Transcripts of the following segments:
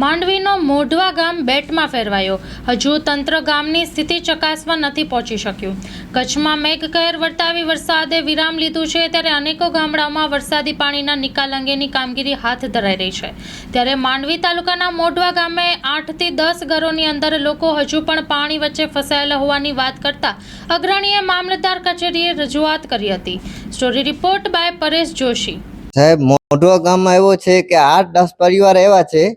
માંડવીનો મોઢવા ગામ બેટમાં ફેરવાયો. હજુ તંત્ર ગામની સ્થિતિ ચકાસવા નથી પહોંચી શક્યું. કચ્છમાં મેઘકહેર વર્તાવી વરસાદે વિરામ લીધું છે ત્યારે અનેકો ગામડાઓમાં વરસાદી પાણીના નિકાલ અંગેની કામગીરી હાથ ધરાઈ રહી છે. ત્યારે માંડવી તાલુકાના મોઢવા ગામે આઠથી દસ ઘરોની અંદર લોકો હજુ પણ પાણી વચ્ચે ફસાયેલા હોવાની વાત કરતા અગ્રણીએ મામલતદાર કચેરીએ રજૂઆત કરી હતી. Story report by Paresh Joshi. સાહેબ, મોઢવા ગામમાં એવો છે કે આઠ દસ પરિવાર એવા છે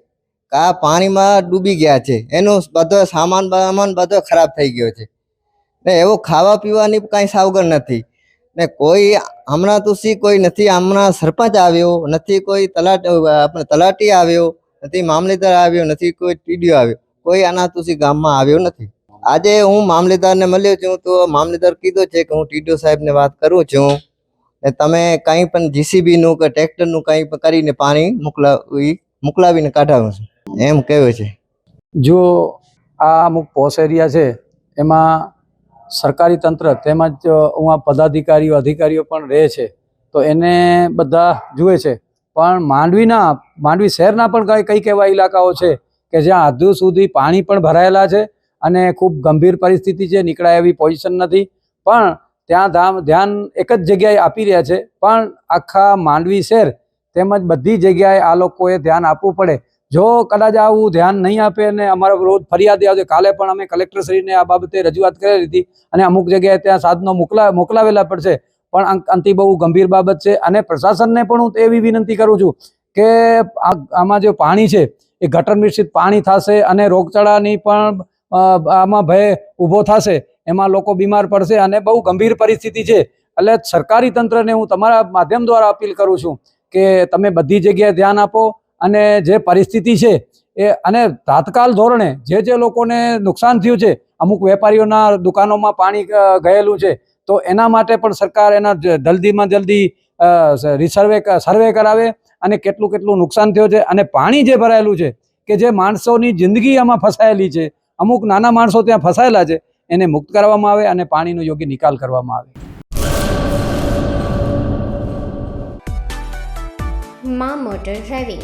આ પાણીમાં ડૂબી ગયા છે. એનો બધો સામાન બામાન બધો ખરાબ થઈ ગયો છે. ને એવો ખાવા પીવાની કાંઈ સાવગર નથી. ને કોઈ હમણાં તો કોઈ નથી, હમણાં સરપંચ આવ્યો, નથી કોઈ તલાટ, આપણે તલાટી આવ્યો, નથી મામલેદાર આવ્યો, નથી કોઈ ટીડીઓ આવ્યો, કોઈ આના તુસી ગામમાં આવ્યો નથી. આજે હું મામલેદારને મળ્યો છું તો મામલેદાર કીધો છે કે હું ટીડીઓ સાહેબને વાત કરું છું. ને તમે કંઈ પણ જીસીબીનું કે ટ્રેક્ટરનું કંઈ પણ કરીને પાણી મોકલાવી, મોકલાવીને કાઢાવું છું. એમ કહેવું છે. જો આ અમુક પોસ એરિયા છે, એમાં સરકારી તંત્ર તેમજ ઉવા પદાધિકારીઓ, અધિકારીઓ પણ રહે છે, તો એને બધા જુએ છે. પણ માંડવીના, માંડવી શહેરના પણ કઈ કઈ એવા ઇલાકાઓ છે કે જ્યાં હજુ સુધી પાણી પણ ભરાયેલા છે અને ખૂબ ગંભીર પરિસ્થિતિ છે, નીકળાય એવી પોઝિશન નથી. પણ ત્યાં ધામ, ધ્યાન એક જ જગ્યાએ આપી રહ્યા છે. પણ આખા માંડવી શહેર તેમજ બધી જગ્યાએ આ લોકોએ ધ્યાન આપવું પડે. જો કદાચ આવું ધ્યાન નહીં આપે અને અમારા રોજ ફરિયાદ આવશે, કાલે પણ અમે કલેક્ટરશ્રીને આ બાબતે રજૂઆત કરેલી હતી અને અમુક જગ્યાએ ત્યાં સાધનો મોકલા, મોકલાવેલા પડશે પણ અંતિ બહુ ગંભીર બાબત છે અને પ્રશાસનને પણ હું એવી વિનંતી કરું છું કે આમાં જે પાણી છે એ ગટર મિશ્રિત પાણી થશે અને રોગચાળાની પણ આમાં ભય ઊભો થશે, એમાં લોકો બીમાર પડશે અને બહુ ગંભીર પરિસ્થિતિ છે. એટલે સરકારી તંત્રને હું તમારા માધ્યમ દ્વારા અપીલ કરું છું કે તમે બધી જગ્યાએ ધ્યાન આપો અને જે પરિસ્થિતિ છે એ, અને તાત્કાલ ધોરણે જે જે લોકોને નુકસાન થયું છે, અમુક વેપારીઓના દુકાનોમાં પાણી ગયેલું છે, તો એના માટે પણ સરકાર એના જલ્દીમાં જલ્દી રિસર્વે સર્વે કરાવે અને કેટલું કેટલું નુકસાન થયું છે. અને પાણી જે ભરાયેલું છે, કે જે માણસોની જિંદગી આમાં ફસાયેલી છે, અમુક નાના માણસો ત્યાં ફસાયેલા છે, એને મુક્ત કરવામાં આવે અને પાણીનો યોગ્ય નિકાલ કરવામાં આવે. માં motor driving.